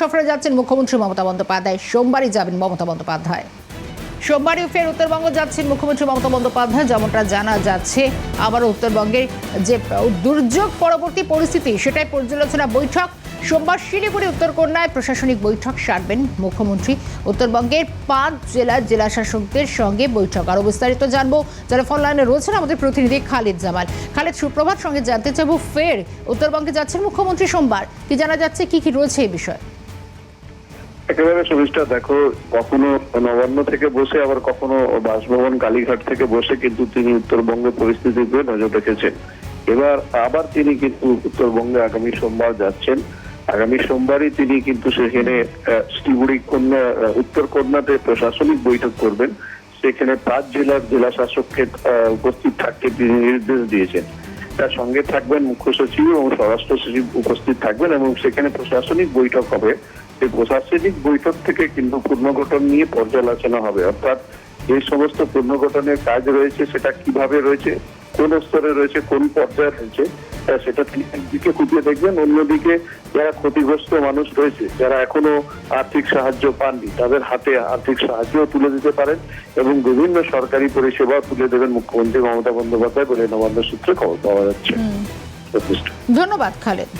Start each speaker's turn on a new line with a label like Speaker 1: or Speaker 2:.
Speaker 1: সফরে যাচ্ছেন মুখ্যমন্ত্রী মমতা বন্দ্যোপাধ্যায়। সোমবারই যাবেন মমতা বন্দ্যোপাধ্যায়। সোমবারই ফের উত্তরবঙ্গ যাচ্ছেন মুখ্যমন্ত্রী মমতা বন্দ্যোপাধ্যায়, যেমনটা জানা যাচ্ছে। আবার উত্তরবঙ্গের যে দুর্যোগ, পরবর্তী পরিস্থিতি, সেটাই পর্যালোচনা বৈঠক। সোমবার শিলিগুড়ি উত্তরকন্যায় প্রশাসনিক বৈঠক সারবেন মুখ্যমন্ত্রী। উত্তরবঙ্গের পাঁচ জেলার জেলা শাসকদের সঙ্গে বৈঠক। আরও বিস্তারিত জানব, যারা ফোন লাইনে রয়েছেন আমাদের প্রতিনিধি খালিদ জামাল। খালিদ, সুপ্রভাত সঙ্গে জানতে চাইব, ফের উত্তরবঙ্গে যাচ্ছেন মুখ্যমন্ত্রী সোমবার। কি জানা যাচ্ছে, কি কি রয়েছে এই বিষয়ে?
Speaker 2: একেবারে সুবিষ্টা দেখো, কখনো নবান্ন থেকে বসে, আবার কখনো বাসভবন কালীঘাট থেকে বসে কিন্তু তিনি উত্তরবঙ্গের পরিস্থিতিতে নজর রেখেছেন। এবার আবার তিনি কিন্তু উত্তরবঙ্গে আগামী সোমবার যাচ্ছেন। আগামী সোমবারই তিনি কিন্তু সেখানে শিলিগুড়ি কন্যা উত্তর কন্যাতে প্রশাসনিক বৈঠক করবেন। সেখানে পাঁচ জেলার জেলা শাসককে উপস্থিত থাকতে তিনি নির্দেশ দিয়েছেন। তার সঙ্গে থাকবেন মুখ্য সচিব এবং স্বরাষ্ট্র সচিব উপস্থিত থাকবেন এবং সেখানে প্রশাসনিক বৈঠক হবে। সেই প্রশাসনিক বৈঠক থেকে কিন্তু পুনর্গঠন নিয়ে পর্যালোচনা হবে। অর্থাৎ যে সমস্ত পুনর্গঠনের কাজ রয়েছে সেটা কীভাবে রয়েছে কোন স্তরে রয়েছে কোন পর্যায়ে রয়েছে সেটা তিনি একদিকে খুঁটিয়ে দেখবেন অন্যদিকে যারা ক্ষতিগ্রস্ত মানুষ রয়েছে যারা এখনও আর্থিক সাহায্য পাননি তাদের হাতে আর্থিক সাহায্য তুলে দিতে পারেন এবং বিভিন্ন সরকারি পরিষেবা তুলে দেবেন মুখ্যমন্ত্রী মমতা বন্দ্যোপাধ্যায় বলে নবান্ন সূত্রে খবর পাওয়া যাচ্ছে।
Speaker 1: ধন্যবাদ খালেদ।